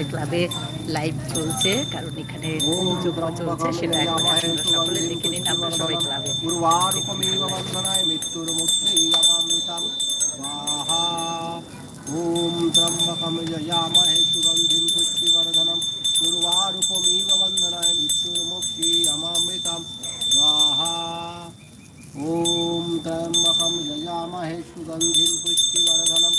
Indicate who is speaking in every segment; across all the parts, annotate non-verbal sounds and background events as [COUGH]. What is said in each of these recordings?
Speaker 1: সবাই ক্লাবে লাইভ চলছে, কারণ এখানে চলছে, সেটা সকলে দেখে নিন, আমরা সবাই ক্লাবে।
Speaker 2: ওম ত্রম্বকম যয়ামহে সুগন্ধিম পুষ্টিবর্ধনম সুগন্ধিম পুষ্টিবর্ধনম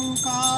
Speaker 2: तुषाराद्रिशङ्काशगौरं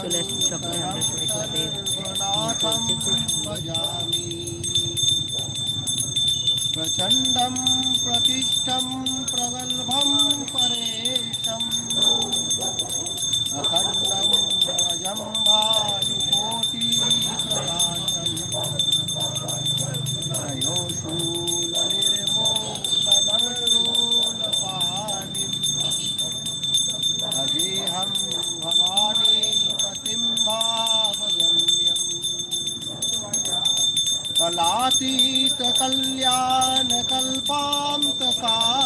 Speaker 1: চলে আসুন সকলে আমরা সবাই ক্লাবে
Speaker 2: শঙ্করনাথं ভজামি प्रचण्डं प्रतिष्ठं प्रगल्भं परेशम् अखण्डं अजं भानुकोटिप्रकाशम् कल्पान्तकारी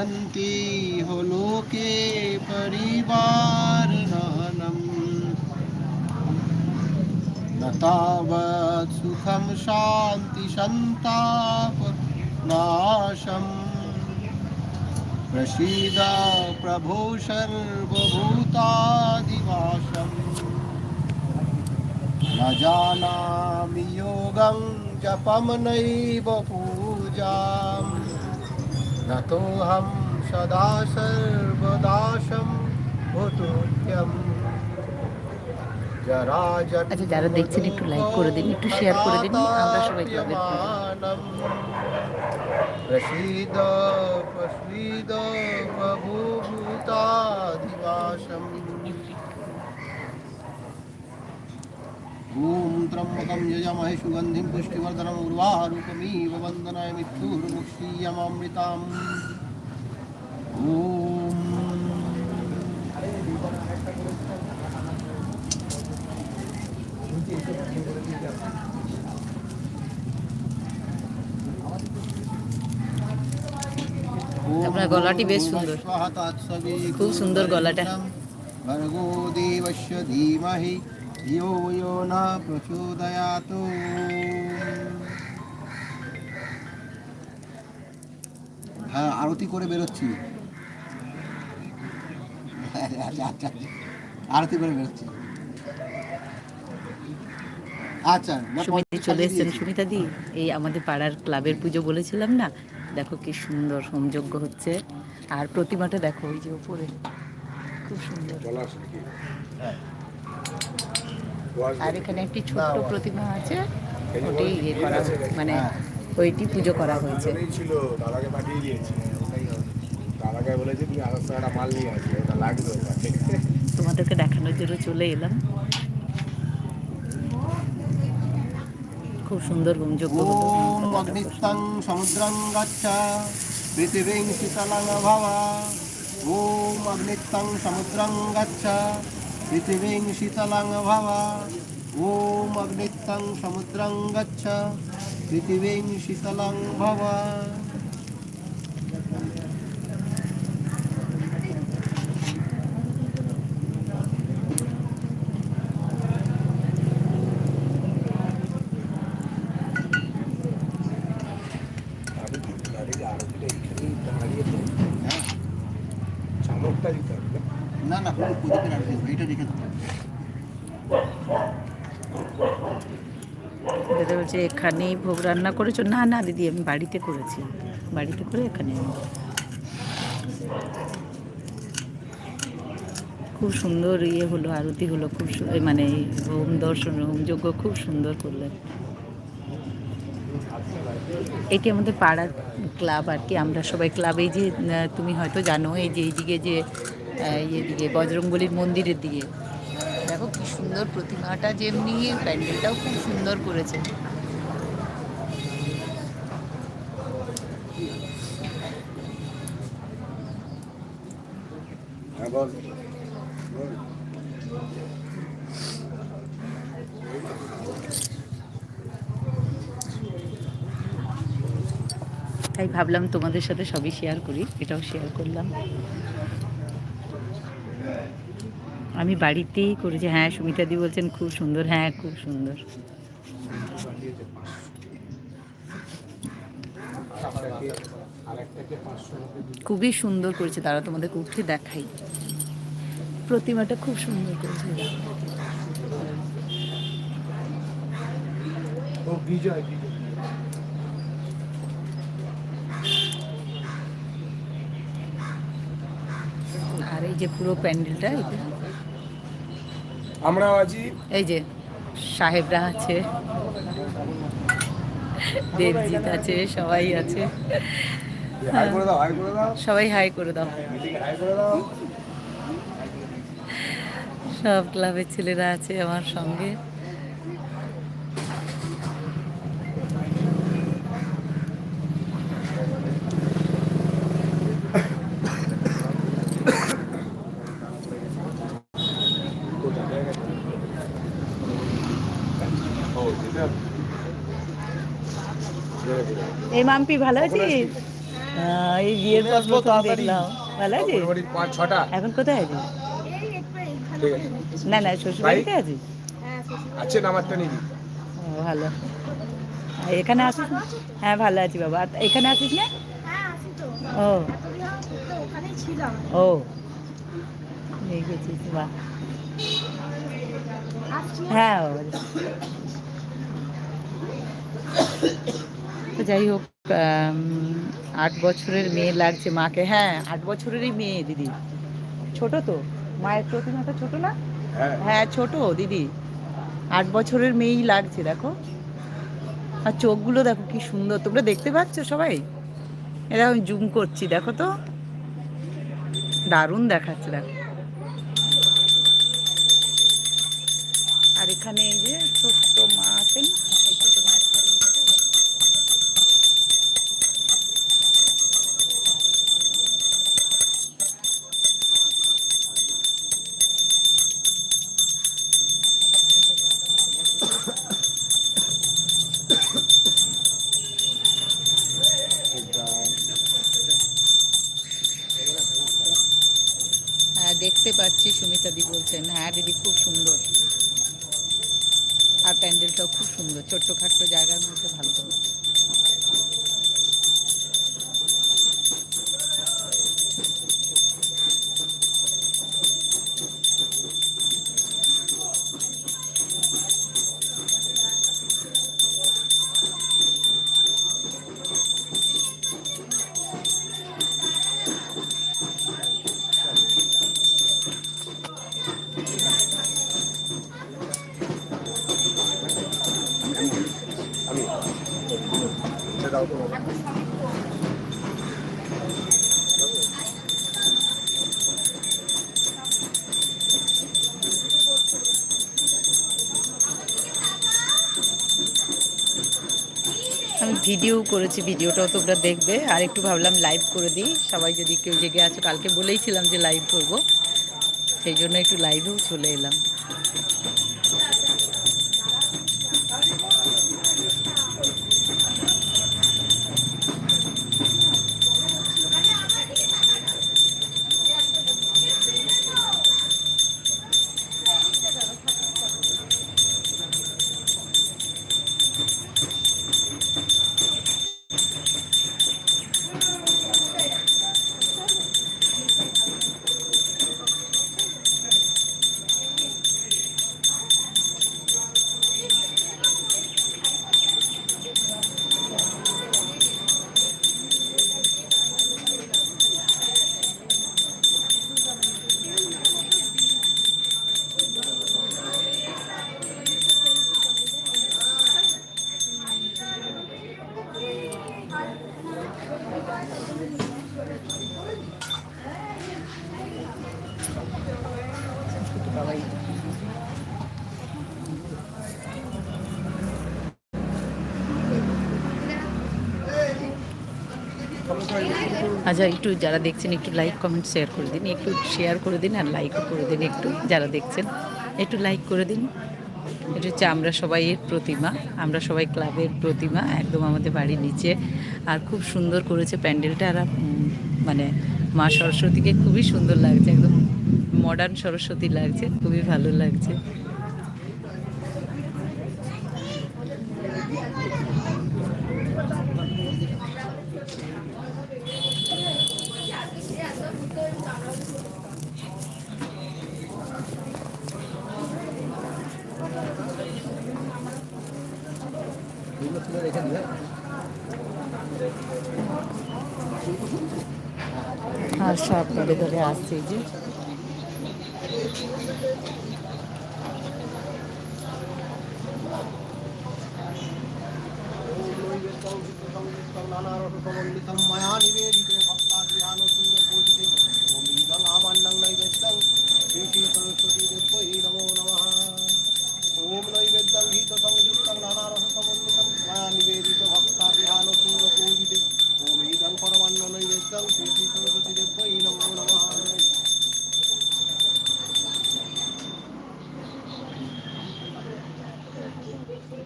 Speaker 2: जयन्ति हो लोके परिवार नानम न तावत् सुखं शान्तिसन्तापनाशम् प्रसीद प्रभो सर्वभूतादिवासम्। न जानामि योगं जपं नैव पूजा। पूजाम् नतोऽहं सदा सर्वदाशं भूतुत्यम्
Speaker 1: আচ্ছা যারা দেখছেন একটু লাইক করে দিন একটু শেয়ার করে দিন আমরা সবাই ক্লাবের
Speaker 2: प्रसीद प्रसीद प्रभुभूताधिवासम् ॐ त्र्यम्बकं यजामहे सुगन्धिं पुष्टिवर्धनम् उर्वारुकमिव वन्दनाय मृत्युर्मुक्षीयमामृताम्
Speaker 1: আপনার গলাটি বেশ সুন্দর। খুব সুন্দর গলাটা।
Speaker 2: ভর্গো দেবস্য ধীমহি ইয়ো ইয়ো ন প্রচোদয়াতু হ্যাঁ আরতি করে বেরোচ্ছি। আরতি করে বেরোচ্ছি। আচ্ছা
Speaker 1: চলে এসেছেন। সুমিতা দি এই আমাদের পাড়ার ক্লাবের পুজো বলেছিলাম না? দেখো কি সুন্দর সংযোগ্য হচ্ছে। আর প্রতিমাটা দেখো ওই যে উপরে। খুব সুন্দর। আর এখানে একটি ছোট্ট প্রতিমা আছে। ওটি ইয়ে করা মানে
Speaker 2: হ্যাঁ।
Speaker 1: ওইটি পুজো করা হয়েছে।
Speaker 3: ওটাই ছিল দাদাকে পাঠিয়ে দিয়েছি। দাদাকে বলেছি তুমি আরও একটা মাল নিয়ে আসবে ওটা লাগবে [LAUGHS]
Speaker 1: তোমাদেরকে দেখানোর জন্য চলে এলাম। খুব সুন্দর হোমযজ্ঞ হলো।
Speaker 2: ওম অগ্নিত্বং সমুদ্রং গচ্ছ পৃথিবীং শীতলাং ভাবা। ওম অগ্নিত্বং সমুদ্রং গচ্ছ পৃথিবীং শীতলাং ভাবা ওম অগ্নিত্বং সমুদ্রং গচ্ছ। পৃথিবীং শীতলাং ভাবা
Speaker 3: আমি দাদাকে আরতিটা এখানেই দাঁড়িয়ে তো
Speaker 2: হ্যাঁ
Speaker 3: চামকটা দিতে হবে না?
Speaker 2: না না কোনো প্রদীপের আর দেখব এইটা রেখে দেবো
Speaker 1: বলছে এখানেই ভোগ রান্না করেছ? না না, দিদি, আমি বাড়িতে করেছি। বাড়িতে করে এখানে খুব সুন্দর ইয়ে হলো, আরতি হলো, খুব মানে হোম দর্শন হোম যজ্ঞ খুব সুন্দর করলেন এটি আমাদের পাড়ার ক্লাব আর কি, আমরা সবাই ক্লাবে যে তুমি হয়তো জানো, এই যে এইদিকে যে ইয়ে দিকে, বজরংবলির মন্দিরের দিকে। দেখো কি সুন্দর প্রতিমাটা যেমনি, প্যান্ডেলটাও খুব সুন্দর করেছে। তাই ভাবলাম তোমাদের সাথে সবই শেয়ার করি, এটাও শেয়ার করলাম। আমি বাড়িতেই করেছি হ্যাঁ সুমিতাদি বলছেন, খুব সুন্দর হ্যাঁ খুব সুন্দর। খুবই সুন্দর করেছে, তারা তোমাদের উঠে দেখাই। প্রতিমাটা খুব সুন্দর করেছে
Speaker 3: ও বিজয় বিজয়।
Speaker 1: আর এই যে পুরো প্যান্ডেলটা
Speaker 3: আমরা আছি
Speaker 1: এই যে সাহেবরা আছে দেবজিৎ আছে সবাই আছে। সবাই হাই করে দাও।
Speaker 3: মিটিং হাই করে দাও।
Speaker 1: সব ক্লাবের ছেলেরা আছে আমার সঙ্গে। এই মাম্পি ভালো আছিস? হ্যাঁ, এই বিয়ের পর প্রথম দেখলাম। ভালো আছিস?
Speaker 3: মোটামুটি পাঁচ ছটা।
Speaker 1: এখন কোথায় আছিস?
Speaker 3: ঠিক আছে
Speaker 1: না না শ্বশুর বাড়িতে আছিস?
Speaker 3: আছে নামারটা নিবি।
Speaker 1: ও, ভালো। আর এখানে আসিস না? হ্যাঁ ভালো আছি বাবা। আর এখানে আসিস না?
Speaker 4: হ্যাঁ আছি তো।
Speaker 1: ও।
Speaker 4: তুমি তো ওখানেই ছিলাম।
Speaker 1: ও। দেখেছিস বাহ।
Speaker 4: আসছি।
Speaker 1: হ্যাঁ বাবা তো যাই হোক আম, আট বছরের মেয়ে লাগছে মাকে। হ্যাঁ আট বছরেরই মেয়ে দিদি। ছোট তো। মায়ের প্রতিমাটা ছোট না?
Speaker 3: হ্যাঁ।
Speaker 1: হ্যাঁ ছোট দিদি। আট বছরের মেয়েই লাগছে দেখো। আর চোখগুলো দেখো কি সুন্দর। তোমরা দেখতে পাচ্ছ সবাই? এরা আমি জুম করছি দেখো তো। দারুণ দেখাচ্ছে দেখো। আর এখানে এই যে ছোট্ট মা আছেন। দেখতে পাচ্ছি, সুমিতা দি বলছেন হ্যাঁ দিদি, খুব সুন্দর। আর প্যান্ডেলটাও খুব সুন্দর, ছোট্ট খাট্ট জায়গার মধ্যে ভালো। করে ভিডিও করেছি ভিডিওটাও তোমরা দেখবে। আর একটু ভাবলাম লাইভ করে দিই। সবাই যদি কেউ জেগে আছো, কালকে বলেইছিলাম যে লাইভ করব। সেই জন্য একটু লাইভেও চলে এলাম। আচ্ছা একটু যারা দেখছেন, একটু লাইক কমেন্ট শেয়ার করে দিন। একটু শেয়ার করে দিন আর লাইকও করে দিন একটু, যারা দেখছেন। একটু লাইক করে দিন। এটা হচ্ছে আমরা সবাই এর প্রতিমা। আমরা সবাই ক্লাবের প্রতিমা, একদম আমাদের বাড়ির নিচে। আর খুব সুন্দর করেছে প্যান্ডেলটা। আর মানে মা সরস্বতীকে খুবই সুন্দর লাগছে। একদম মডার্ন সরস্বতী লাগছে, খুবই ভালো লাগছে
Speaker 2: এগুলো তুলে রেখে দিবে
Speaker 1: আর সব দলে দলে আসছে এই যে
Speaker 2: নানারসমন্বিতম ময়া নিবেদিত ভক্তাগ্রহানুসূল পূজিতে ওম ইদং আমান্নং নৈবেদ্যং শ্রী শ্রী সরস্বতী দেব্যৈ নমো নমঃ ওম নৈবেদ্যং গীত সংযুক্তং নানারসমন্বিতম ময়া নিবেদিত ভক্তাগ্রহানুসূল পূজিতে ওম ইদং পরমান্ন নৈবেদ্যং শ্রী শ্রী সরস্বতী দেব্যৈ নমো নমঃ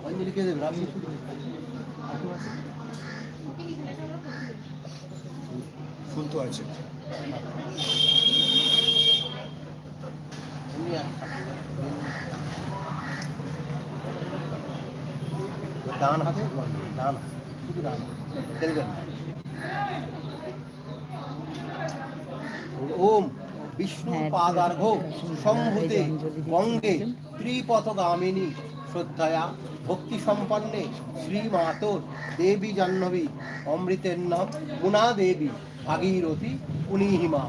Speaker 2: অঞ্জলি কে দেবেন আপনি
Speaker 3: ফুল তো আছে
Speaker 2: ডান হাতে ডান শুধু ডান দেখবেন ওম বিষ্ণু
Speaker 1: হ্যাঁ,
Speaker 2: পাদার্ঘ সম্ভূতে
Speaker 1: এই যে অঞ্জলি দিচ্ছেন।
Speaker 2: গঙ্গে ত্রিপথগামিনী শ্রদ্ধায়া ভক্তি সম্পন্নে শ্রীমাতর দেবী জাহ্নবী অমৃতের নাম গুণা দেবী ভাগীরথী পুনিহিমা।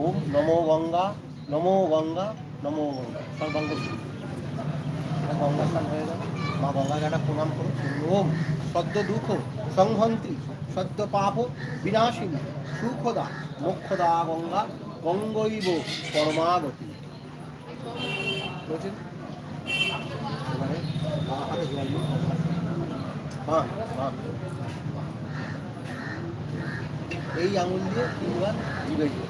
Speaker 2: ওম নমো গঙ্গা নমো গঙ্গা নমো গঙ্গা। সর্বাঙ্গ গঙ্গা হয়ে গেল। মা গঙ্গাকে একটা প্রণাম করো ওম সদ্য দুঃখ সংহন্ত্রী সদ্য পাপ বিনাশিনী, সুখদা, মোক্ষদা গঙ্গা, গঙ্গৈব পরমাগতি। বুঝেছেন এবারে বাঁ হাতে জল দিন বাঁ বাঁ এই আঙুল দিয়ে তিনবার দিও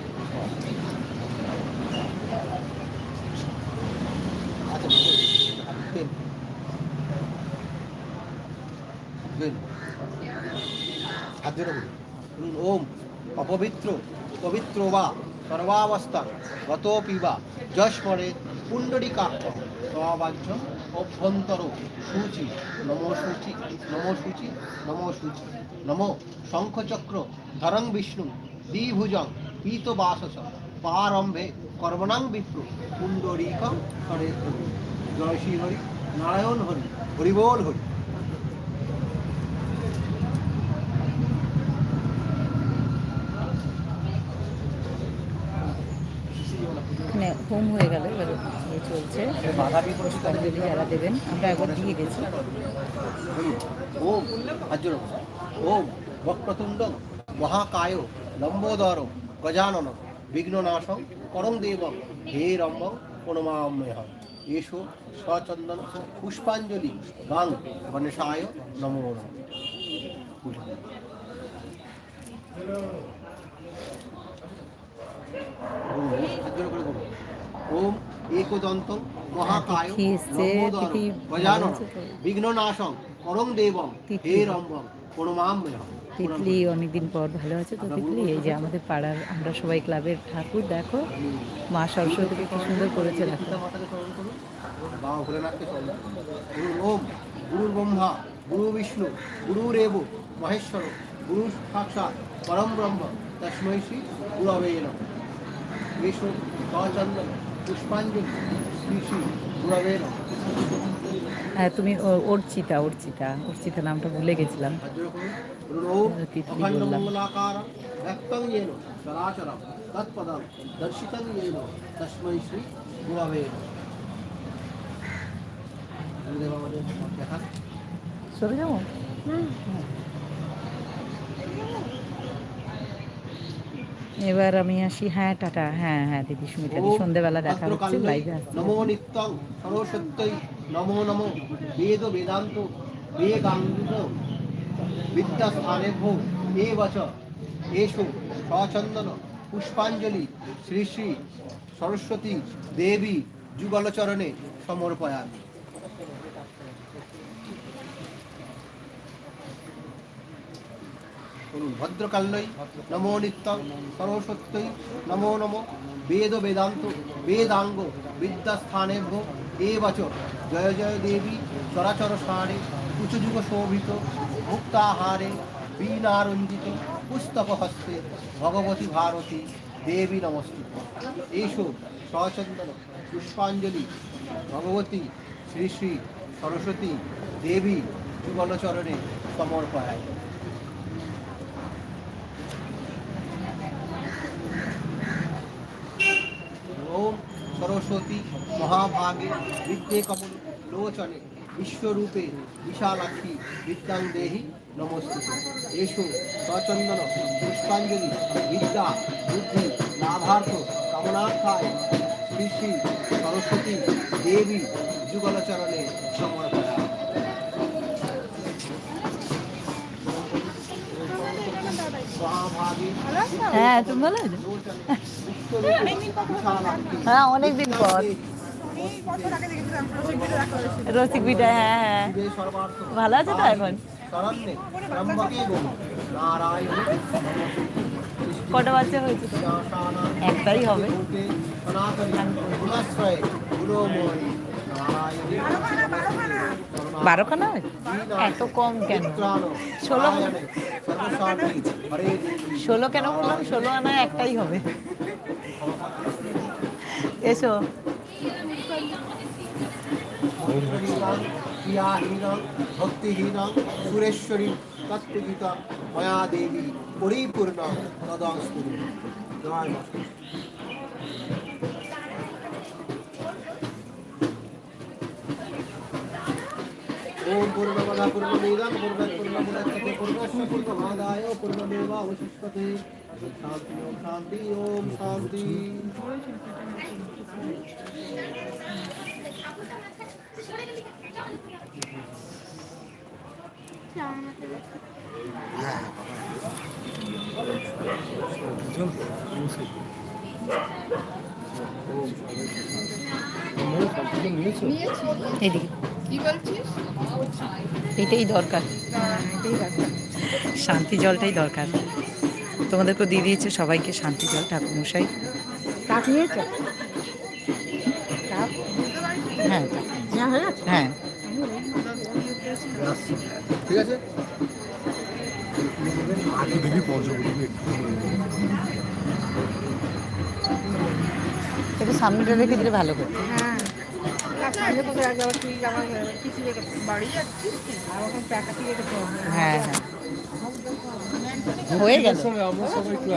Speaker 2: আচ্ছা বলুন। বলুন, ওম অপবিত্র পবিত্র বা সর্বাবস্থা গত পিবা যশমরে পুণ্ডরিকাক্ষ সবাহ্য অভ্যন্তর সূচি, নম সূচি নম সূচি নম সূচি, নম শঙ্খচক্র, ধরং বিষ্ণু, দ্বিভুজং পীত বাসস পারম্ভে, কর্মণাং বিপ্র, পুণ্ডরিক হরে হরি জয় শ্রী হরি, নারায়ণ হরি, হরিবোল হরি।
Speaker 1: হোম হয়ে গেল এবার। চলছে
Speaker 2: দিয়ে
Speaker 1: যারা দেবেন, আমরা একবার দিয়ে গেছি।
Speaker 2: ওম হাত ওম, বক্রতুণ্ড, মহাকায়, লম্বোদর, গজানন, বিঘ্ননাশং, করং দেবং, হে রম্বং প্রণমাম্যহ। এসো, সচন্দন, পুষ্পাঞ্জলি, গাং, গণেশায় নমো নমঃ। ওম একদন্ত মহাকায়? বিঘ্ননাশং করং দেবং। হে রম্বং প্রণমাম্যহ
Speaker 1: তিতলি অনেকদিন পর ভালো আছে তো তিতলি এই যে আমাদের পাড়ার আমরা সবাই ক্লাবের ঠাকুর দেখো। মা সরস্বতীকে কি সুন্দর করেছে দেখো।
Speaker 2: গুরু ওম গুরু ব্রহ্মা গুরু বিষ্ণু গুরুরেব মহেশ্বর গুরু সাক্ষাৎ পরম ব্রহ্ম তস্মৈ শ্রী গুরবে নমঃ। বিষ্ণু সচন্দন পুষ্পাঞ্জলি শ্রী শ্রী গুরবে নমঃ
Speaker 1: হ্যাঁ তুমি ও- অর্চিতা অর্চিতা অর্চিতা নামটা ভুলে গেছিলাম।
Speaker 2: হাজর করুন
Speaker 1: এবার আমি আসি। হ্যাঁ টাটা। হ্যাঁ হ্যাঁ দিদি সুমিতাদি সন্ধেবেলা দেখা হচ্ছে লাইভে আসছি।
Speaker 2: নমো নিত্যং সরস্বত্যই নমো নমো। বেদ বেদান্ত বেদাঙ্গ বিদ্যাস্থানেভ্যো এ বচ এষু সচন্দন পুষ্পাঞ্জলি শ্রী শ্রী সরস্বতী দেবী যুগলচরণে সমর্পয়ামি। ভদ্রকাল্যই নমো নিত্যং সরস্বত্যই নমো নমো। বেদ বেদান্ত, বেদাঙ্গ বিদ্যাস্থানেভ্য এ বচ জয় জয় দেবী চরাচর সারে উচ্চযুগ শোভিত মুক্তাহারে বীণারঞ্জিত পুস্তক হস্তে ভগবতী ভারতী দেবী নমস্কৃত এসো সচন্দন পুষ্পাঞ্জলি। ভগবতী শ্রী শ্রী সরস্বতী দেবী যুগলচরণে সমর্পয়ায় ওম সরস্বতী মহাভাগে বিদ্যে কমল লোচনে বিশ্বরূপে বিশালাক্ষী বিদ্যাং দেহি নমস্তে এসো সচন্দন, পুষ্পাঞ্জলি, বিদ্যা, বুদ্ধি, লাভার্থ, কামনার্থায় শ্রী শ্রী সরস্বতী দেবী যুগলচরণে সমর্পয়া মহাভাগে
Speaker 1: হ্যাঁ তুমি ভালো? হ্যাঁ অনেকদিন পর রসিক বিটা হ্যাঁ হ্যাঁ ভালো আছে তো এখন? কটা বাচ্চা হয়েছে একটাই হবে। বারোখানা? এত কম কেন? ষোলো ষোলো কেন বললাম? ষোলো আনা একটাই হবে। এসো।
Speaker 2: ভক্তিহীনং সুরেশ্বরী তত্ত্বগীতা ময়া দেবী পরিপূর্ণ তদাস্তু জয় মা। ওম পূর্ণমদা পূর্ণমিদং পূর্ণাৎ পূর্ণমুদচ্যতে পূর্ণস্য পূর্ণমাদায় পূর্ণমেবাবশিষ্যতে শান্তি ওম শান্তি ওম শান্তি
Speaker 1: এদিকে এটাই দরকার। শান্তি জলটাই দরকার। তোমাদেরকে দিয়ে দিয়েছে সবাইকে শান্তি জল ঠাকুরমশাই। হ্যাঁ
Speaker 4: হ্যাঁ।
Speaker 2: ঠিক আছে?
Speaker 1: একটু সামনেটা রেখে দিলে ভালো করে
Speaker 4: হ্যাঁ। দিয়ে
Speaker 1: হ্যাঁ হ্যাঁ। হয়ে গেল।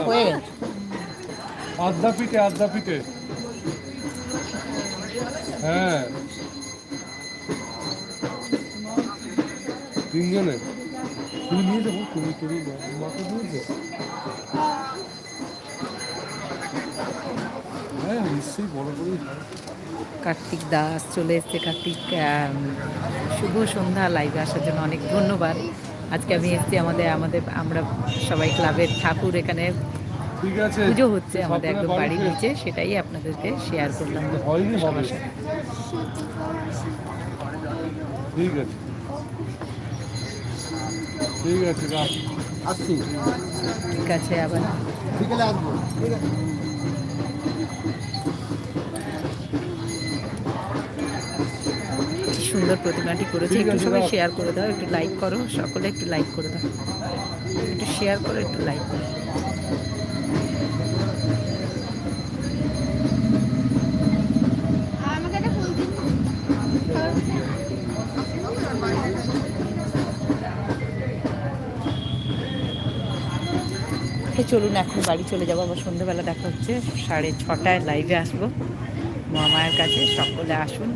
Speaker 1: হয়ে গেল।
Speaker 3: আদ্যাপীঠে আদ্যাপীঠে হ্যাঁ। তিনজনে। তুই নিয়ে যাব তুমি তুমি মাকে দিয়েছ। হ্যাঁ নিশ্চয়ই বড় করেই
Speaker 1: কার্তিক দাস চলে এসছে কার্তিক শুভ সন্ধ্যা লাইভে আসার জন্য অনেক ধন্যবাদ। আজকে আমি এসেছি আমাদের আমাদের আমরা সবাই ক্লাবের ঠাকুর এখানে
Speaker 3: ঠিক আছে।
Speaker 1: পুজো হচ্ছে আমাদের একদম
Speaker 3: বাড়ি
Speaker 1: বাড়ির নিচে সেটাই আপনাদেরকে শেয়ার করলাম। সবার সাথে।
Speaker 3: ঠিক আছে। ঠিক আছে
Speaker 2: আসছি
Speaker 1: ঠিক আছে আবার।
Speaker 2: বিকেলে আসব ঠিক আছে
Speaker 1: সুন্দর প্রতিমাটি করেছে। একটু সবাই শেয়ার করে দাও একটু লাইক করো সকলে একটু লাইক করে দাও। একটু শেয়ার করো একটু লাইক করো। চলুন এখন বাড়ি চলে যাব আবার সন্ধ্যেবেলা দেখা হচ্ছে। সাড়ে ছটায় লাইভে আসব। মহামায়ের কাছে সকলে আসুন।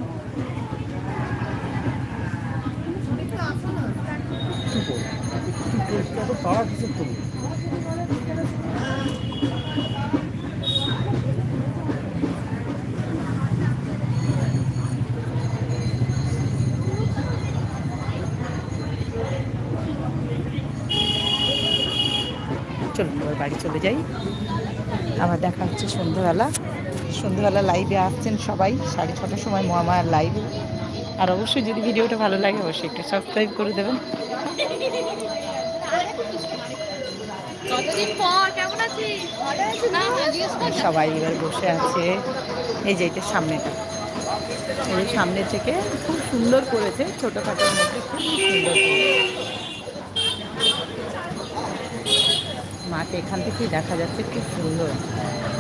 Speaker 3: কিসের তুমি
Speaker 1: চলুন বাড়ি চলে যাই। আবার দেখা হচ্ছে সন্ধ্যেবেলা। সন্ধ্যেবেলা লাইভে আসছেন সবাই, সাড়ে ছটার সময় মহামায়ার লাইভে আর অবশ্যই যদি ভিডিওটা ভালো লাগে, অবশ্যই একটু সাবস্ক্রাইব করে দেবেন। সবাই এবার বসে আছে। এই যে, এটা সামনেটা। এই সামনে থেকে খুব সুন্দর করেছে। ছোটোখাটোর মধ্যে খুব সুন্দর। মাকে এখান থেকেই দেখা যাচ্ছে খুব সুন্দর।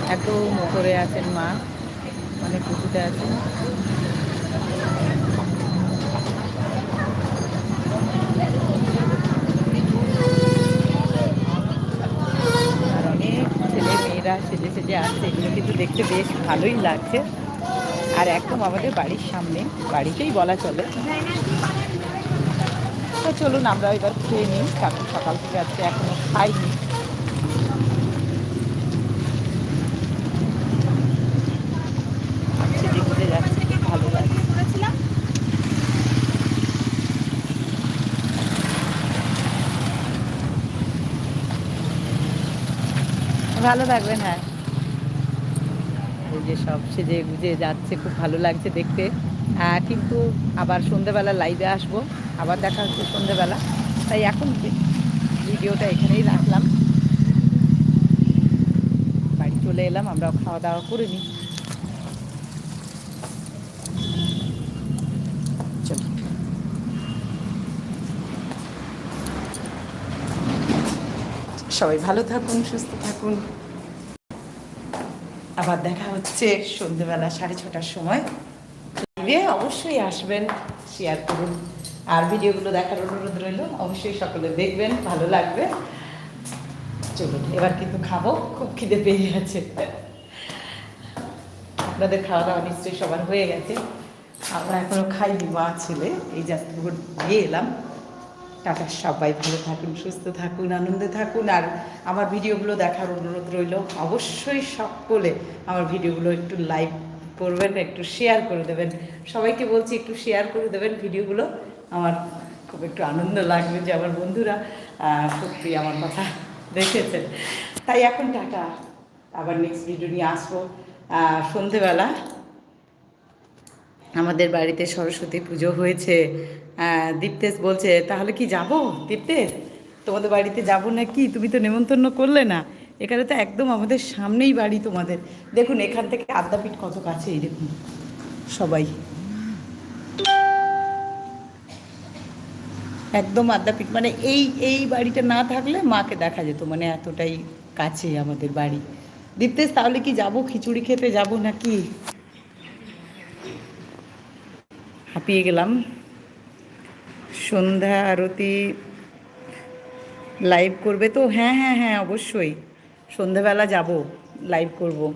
Speaker 1: এত উপরে আছেন মা। অনেক উঁচুতে আছেন। মেয়েরা সেজে সেজে আসছে, এগুলো কিন্তু দেখতে বেশ ভালোই লাগছে। আর একদম আমাদের বাড়ির সামনে, বাড়িতেই বলা চলে। তো চলুন আমরা এবার খেয়ে নিই। কারণ সকাল থেকে আজকে এখনও খাইনি সেজে গুজে যাচ্ছে খুব ভালো লাগছে
Speaker 4: করেছিলাম
Speaker 1: ভালো থাকবেন হ্যাঁ। এই যে সব সেজে গুজে যাচ্ছে, খুব ভালো লাগছে দেখতে। কিন্তু আবার সন্ধেবেলা লাইভে আসব। আবার দেখা হচ্ছে সন্ধেবেলা। তাই এখন ভিডিওটা এখানেই রাখলাম। বাড়ি চলে এলাম, আমরাও খাওয়া দাওয়া করে নিই। সবাই ভালো থাকুন, সুস্থ থাকুন। আবার দেখা হচ্ছে সন্ধ্যেবেলা সাড়ে ছটার সময়। লাইভে অবশ্যই আসবেন শেয়ার করুন। আর ভিডিওগুলো দেখার অনুরোধ রইল, অবশ্যই সকলে দেখবেন, ভালো লাগবে। চলুন, এবার কিন্তু খাব, খুব খিদে পেয়ে গেছে। আপনাদের খাওয়া দাওয়া নিশ্চয়ই সবার হয়ে গেছে। আমরা এখনও খাইনি, মা ছেলে, এই জাস্ট দিয়ে এলাম। টাটা, সবাই ভালো থাকুন, সুস্থ থাকুন, আনন্দে থাকুন। আর আমার ভিডিওগুলো দেখার অনুরোধ রইল, অবশ্যই সকলে আমার ভিডিওগুলো একটু লাইক করবেন, একটু শেয়ার করে দেবেন। সবাইকে বলছি, একটু শেয়ার করে দেবেন ভিডিওগুলো। আমার খুব একটু আনন্দ লাগবে যে আমার বন্ধুরা সত্যি আমার কথা দেখেছেন। তাই এখন টাটা, আবার নেক্সট ভিডিও নিয়ে আসব। সন্ধেবেলা আমাদের বাড়িতে সরস্বতী পুজো হয়েছে। দীপ্তেশ বলছে, তাহলে কি যাব, দীপ্তেশ? তোমাদের বাড়িতে যাব না কি তুমি তো নেমন্তন্ন করলে না। এখানে তো একদম আমাদের সামনেই বাড়ি তোমাদের। দেখুন, এখান থেকে আদ্যাপীঠ কত কাছে, এই দেখুন, সবাই। একদম আদ্যাপীঠ মানে এই এই বাড়িটা না থাকলে মাকে দেখা যেত মানে এতটাই কাছে আমাদের বাড়ি। দীপ্তেশ, তাহলে কি যাব? খিচুড়ি খেতে যাব নাকি? হাঁপিয়ে গেলাম। সন্ধ্যা আরতি লাইভ করবে তো? হ্যাঁ হ্যাঁ হ্যাঁ অবশ্যই। সন্ধ্যাবেলা যাব লাইভ করব।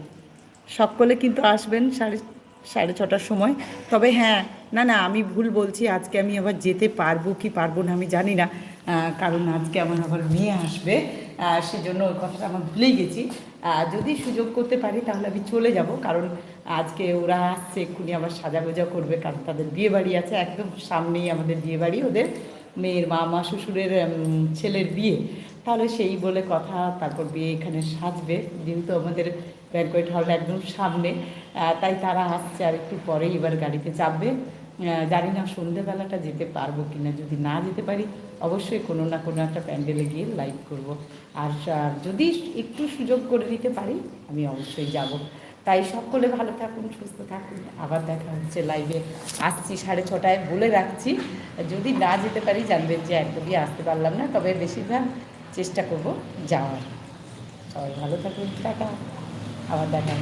Speaker 1: সকলে কিন্তু আসবেন সাড়ে সাড়ে ছটার সময়। তবে হ্যাঁ না না, আমি ভুল বলছি। আজকে আমি আবার যেতে পারব কি পারব না আমি জানি না। কারণ আজকে আমার আবার মেয়ে আসবে। সেজন্য ওই কথাটা আমার ভুলেই গেছি। যদি সুযোগ করতে পারি তাহলে আমি চলে যাব, কারণ আজকে ওরা আসছে, এক্ষুনি আবার সাজা সাজাগোজা করবে, কারণ তাদের বিয়ে বাড়ি আছে একদম সামনেই আমাদের বিয়ে বাড়ি ওদের মেয়ের মামা শ্বশুরের ছেলের বিয়ে। তাহলে সেই বলে কথা, তারপর বিয়ে এখানে সাজবে, যেহেতু আমাদের ব্যাঙ্কোয়েট হল একদম সামনে। তাই তারা আসছে আর একটু পরেই এবার গাড়িতে চাপবে। জানি না সন্ধেবেলাটা যেতে পারব কি না যদি না যেতে পারি, অবশ্যই কোনো না কোনো একটা প্যান্ডেলে গিয়ে লাইভ করব। আর যদি একটু সুযোগ করে দিতে পারি, আমি অবশ্যই যাব। তাই সকলে ভালো থাকুন, সুস্থ থাকুন। আবার দেখা হচ্ছে লাইভে আসছি সাড়ে ছটায়, বলে রাখছি। যদি না যেতে পারি, জানবেন যে একদমই আসতে পারলাম না। তবে বেশিরভাগ চেষ্টা করব যাওয়ার। সবাই ভালো থাকুন। টাটা। আবার দেখা।